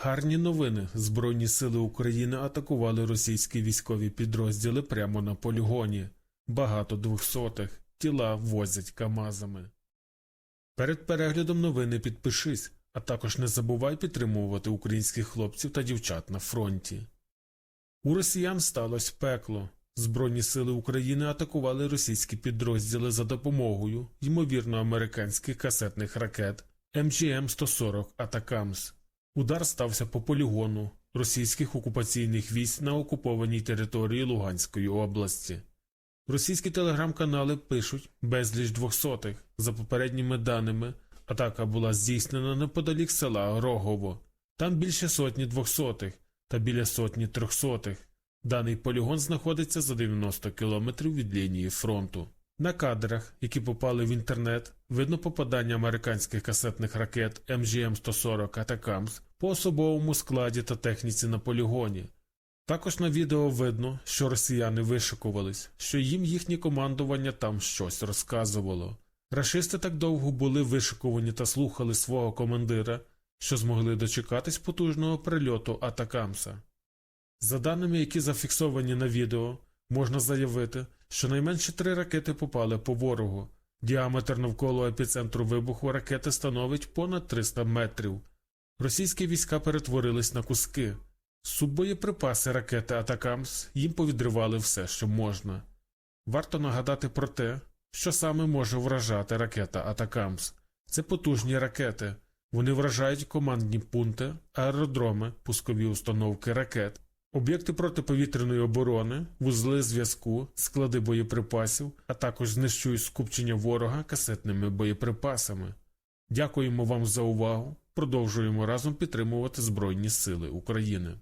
Гарні новини. Збройні сили України атакували російські військові підрозділи прямо на полігоні. Багато двохсотих. Тіла возять камазами. Перед переглядом новини підпишись, а також не забувай підтримувати українських хлопців та дівчат на фронті. У росіян сталося пекло. Збройні сили України атакували російські підрозділи за допомогою, ймовірно, американських касетних ракет МГМ-140 Атакамс. Удар стався по полігону російських окупаційних військ на окупованій території Луганської області. Російські телеграм-канали пишуть безліч двохсотих. За попередніми даними, атака була здійснена неподалік села Рогово. Там більше сотні двохсотих та біля сотні трьохсотих. Даний полігон знаходиться за 90 кілометрів від лінії фронту. На кадрах, які попали в інтернет, видно попадання американських касетних ракет МГМ-140 Атакамс по особовому складі та техніці на полігоні. Також на відео видно, що росіяни вишикувались, що їм їхнє командування там щось розказувало. Рашисти так довго були вишикувані та слухали свого командира, що змогли дочекатись потужного прильоту Атакамса. За даними, які зафіксовані на відео, можна заявити, що найменше три ракети попали по ворогу. Діаметр навколо епіцентру вибуху ракети становить понад 300 метрів. Російські війська перетворились на куски. Суббоєприпаси ракети Атакамс їм повідривали все, що можна. Варто нагадати про те, що саме може вражати ракета Атакамс. Це потужні ракети. Вони вражають командні пункти, аеродроми, пускові установки ракет, об'єкти протиповітряної оборони, вузли зв'язку, склади боєприпасів, а також знищують скупчення ворога касетними боєприпасами. Дякуємо вам за увагу. Продовжуємо разом підтримувати Збройні Сили України.